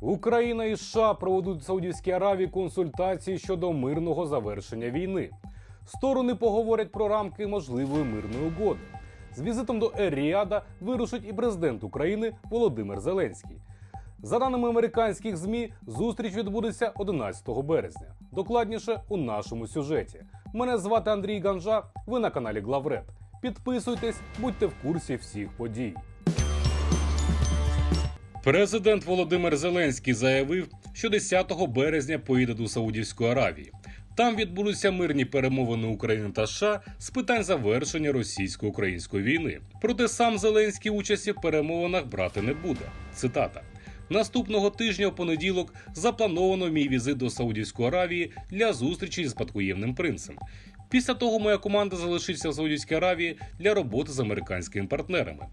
Україна і США проведуть в Саудівській Аравії консультації щодо мирного завершення війни. Сторони поговорять про рамки можливої мирної угоди. З візитом до Ер-Ріада вирушить і президент України Володимир Зеленський. За даними американських ЗМІ, зустріч відбудеться 11 березня. Докладніше у нашому сюжеті. Мене звати Андрій Ганжа. Ви на каналі Главред. Підписуйтесь, будьте в курсі всіх подій. Президент Володимир Зеленський заявив, що 10 березня поїде до Саудівської Аравії. Там відбудуться мирні перемовини України та США з питань завершення російсько-української війни. Проте сам Зеленський участі в перемовинах брати не буде. Цитата. Наступного тижня у понеділок заплановано мій візит до Саудівської Аравії для зустрічі з спадкоємним принцем. Після того моя команда залишиться в Саудівській Аравії для роботи з американськими партнерами.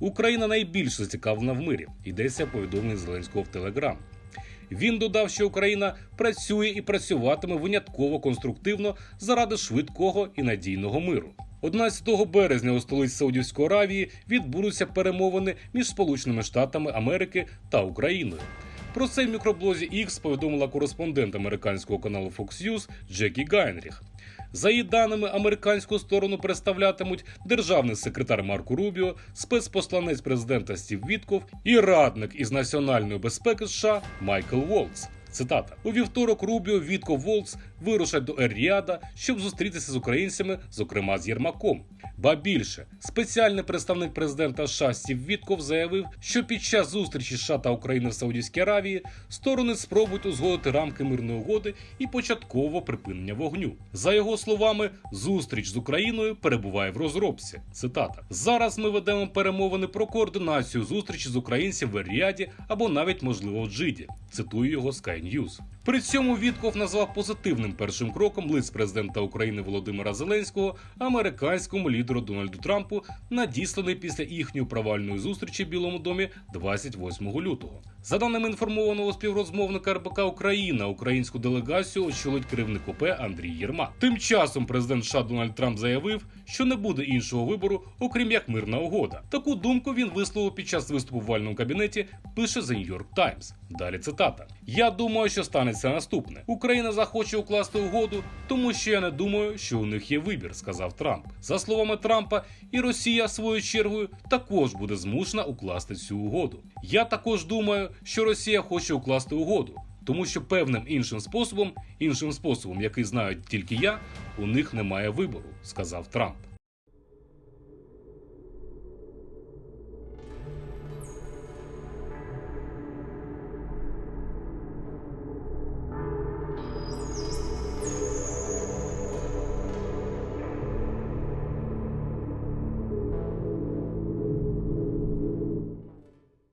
Україна найбільше зацікавлена в мирі. Йдеться повідомлення Зеленського в Телеграм. Він додав, що Україна працює і працюватиме винятково конструктивно заради швидкого і надійного миру. 11 березня у столиці Саудівської Аравії відбудуться перемовини між Сполученими Штатами Америки та Україною. Про це в мікроблозі X повідомила кореспондент американського каналу Fox News Джекі Гайнріх. За її даними, американську сторону представлятимуть державний секретар Марко Рубіо, спецпосланець президента Стів Вітков і радник із національної безпеки США Майкл Волц. Цитата у вівторок Рубіо Вітков Волц вирушать до Ер-Ріада, щоб зустрітися з українцями, зокрема з Єрмаком. Ба більше спеціальний представник президента США Стів Вітков заявив, що під час зустрічі США та України в Саудівській Аравії сторони спробують узгодити рамки мирної угоди і початково припинення вогню. За його словами, зустріч з Україною перебуває в розробці. Цитата: зараз ми ведемо перемовини про координацію зустрічі з українців в Ер-Ріаді або навіть можливо в Джиді. Цитую його Sky use. При цьому Вітков назвав позитивним першим кроком лист президента України Володимира Зеленського американському лідеру Дональду Трампу, надісланий після їхньої провальної зустрічі в Білому домі 28 лютого. За даними інформованого співрозмовника РБК Україна, українську делегацію очолить керівник ОП Андрій Єрмак. Тим часом президент США Дональд Трамп заявив, що не буде іншого вибору, окрім як мирна угода. Таку думку він висловив під час виступу в вальному кабінеті. Пише The New York Times. Далі цитата: Я думаю, що станеться наступне: Україна захоче укласти угоду, тому що я не думаю, що у них є вибір, сказав Трамп. За словами Трампа, і Росія своєю чергою також буде змушена укласти цю угоду. Я також думаю, що Росія хоче укласти угоду. Тому що певним іншим способом, іншим способом, який знають тільки я, у них немає вибору, сказав Трамп.